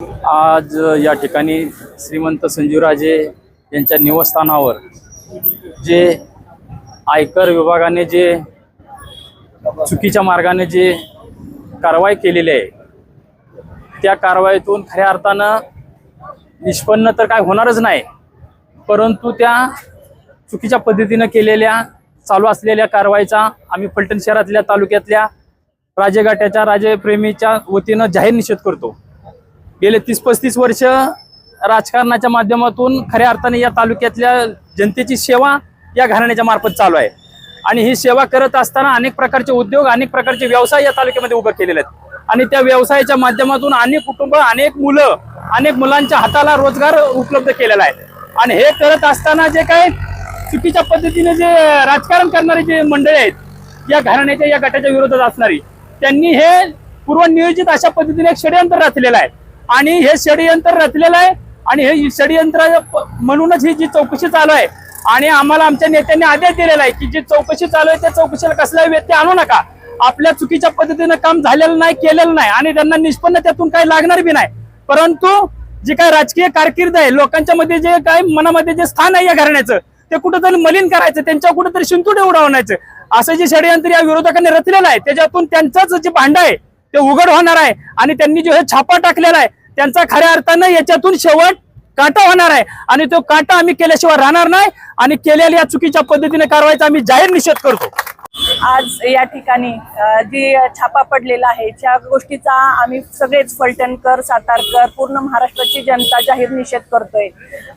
आज या ठिकाणी श्रीमंत संजीवराजे यांच्या निवासस्थानावर जे आयकर विभागाने जे चुकीच्या मार्गाने जे कारवाई केलेली आहे त्या कारवाईतून खऱ्या अर्थानं निष्पन्न तर काय होणारच नाही परंतु त्या चुकीच्या पद्धतीनं केलेल्या चालू असलेल्या कारवाईचा आम्ही फलटण शहरातल्या तालुक्यातल्या राजेगाट्याच्या राजेप्रेमीच्या वतीनं जाहीर निषेध करतो. गेले तीस पस्तीस वर्ष राजकारणाच्या माध्यमातून खऱ्या अर्थाने या तालुक्यातल्या जनतेची सेवा या घराण्याच्या मार्फत चालू आहे. आणि ही सेवा करत असताना अनेक प्रकारचे उद्योग अनेक प्रकारचे व्यवसाय या तालुक्यामध्ये उभे केलेले आहेत. आणि त्या व्यवसायाच्या माध्यमातून अनेक कुटुंब अनेक मुलं अनेक मुलांच्या हाताला रोजगार उपलब्ध केलेला आहे. आणि हे करत असताना जे काय चुकीच्या पद्धतीने जे राजकारण करणारे जे मंडळी आहेत या घराण्याच्या या गटाच्या विरोधात असणारी त्यांनी हे पूर्वनियोजित अशा पद्धतीने एक षडयंत्र रचलेलं आहे. आणि हे षडयंत्र रचलेलं आहे आणि हे षडयंत्र म्हणूनच ही जी चौकशी चालू आहे. आणि आम्हाला आमच्या नेत्यांनी आदेश दिलेला आहे की जी चौकशी चालू आहे त्या चौकशीला कसलाही व्यत्यय आणू नका. आपल्या चुकीच्या पद्धतीनं काम झालेलं नाही केलेलं नाही आणि त्यांना निष्पन्न त्यातून काही लागणार बी नाही. परंतु जे काय राजकीय कारकीर्द आहे लोकांच्या मध्ये जे काय मनामध्ये जे स्थान आहे या घराण्याचं ते कुठंतरी मलिन करायचं त्यांच्या कुठंतरी शिंतुडे उडवण्याचं असं जे षडयंत्र या विरोधकांनी रचलेलं आहे त्याच्यातून त्यांचंच जे भांड आहे ते उघड होणार आहे आणि त्यांनी जो हे छापा टाकलेला आहे त्यांचा खऱ्या अर्थानं याच्यातून शेवट काटा होणार आहे. आणि तो काटा आम्ही केल्याशिवाय राहणार नाही. आणि केलेल्या या चुकीच्या पद्धतीने कारवाईचा आम्ही जाहीर निषेध करतो. आज या ठिकाणी जी छापा पडलेला आहे त्या गोष्टीचा आम्ही सगळेच फलटणकर सातारकर पूर्ण महाराष्ट्राची जनता जाहीर निषेध करतोय.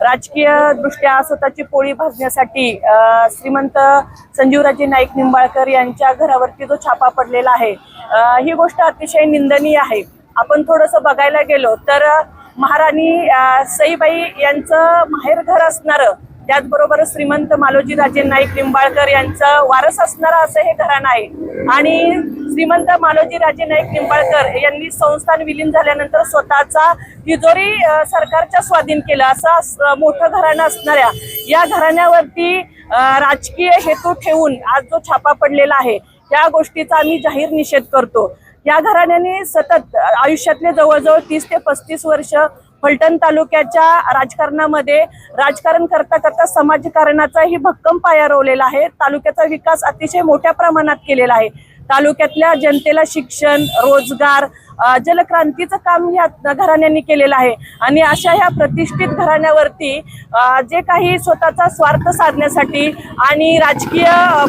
राजकीय दृष्ट्या स्वतःची पोळी भाजण्यासाठी श्रीमंत संजीवराजे नाईक निंबाळकर यांच्या घरावरती जो छापा पडलेला आहे ही गोष्ट अतिशय निंदनीय आहे. आपण थोडंसं बघायला गेलो तर महाराणी सईबाई यांचं माहेर घर असणारं त्याचबरोबर श्रीमंत मालोजी राजे नाईक निंबाळकर यांचं वारस असणार असं हे घराणं आहे. आणि श्रीमंत मालोजी राजे नाईक निंबाळकर यांनी संस्थान विलीन झाल्यानंतर स्वतःचा तिजोरी सरकारच्या स्वाधीन केलं. असं मोठं घराणं असणाऱ्या या घराण्यावरती राजकीय हेतू ठेवून आज जो छापा पडलेला आहे त्या गोष्टीचा आम्ही जाहीर निषेध करतो. या घराण्याने सतत आयुष्यातले जवळजवळ तीस ते पस्तीस वर्ष फलटण तालुक्याच्या राजकारणामध्ये राजकारण करता करता समाजकारणाचाही भक्कम पाया रोवलेला आहे. तालुक्याचा विकास अतिशय मोठ्या प्रमाणात केलेला आहे. तालुक्यातल्या जनतेला शिक्षण रोजगार जलक्रांतीचं काम ह्या घराण्यांनी केलेलं आहे. आणि अशा ह्या प्रतिष्ठित घराण्यावरती जे काही स्वतःचा स्वार्थ साधण्यासाठी आणि राजकीय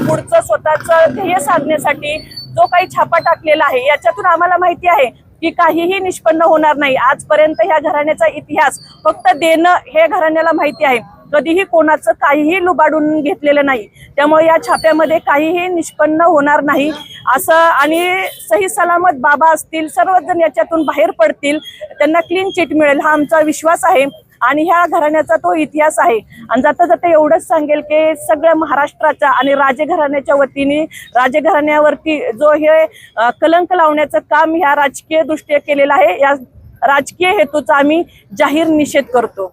पुढचं स्वतःचं ध्येय साधण्यासाठी जो काही छापा टाकलेला आहे याच्यातून आम्हाला माहिती आहे की काहीही निष्पन्न होणार नाही. आजपर्यंत ह्या घराण्याचा इतिहास फक्त देणं हे घराण्याला माहिती आहे. कधीही कोणाचं काहीही लुबाडून घेतलेलं नाही. त्यामुळे या छाप्यामध्ये काहीही निष्पन्न होणार नाही. असं आणि सही सलामत बाबा असतील सर्वजण याच्यातून बाहेर पडतील त्यांना क्लीन चिट मिळेल हा आमचा विश्वास आहे. आणि ह्या घराण्याचा तो इतिहास आहे. आणि जाता जाता एवढंच सांगेल की सगळ्या महाराष्ट्राच्या आणि राजघराण्याच्या वतीने राजघराण्यावरती जो हे कलंक लावण्याचं काम ह्या राजकीय दृष्ट्या केलेलं आहे. या राजकीय हेतूचा आम्ही जाहीर निषेध करतो.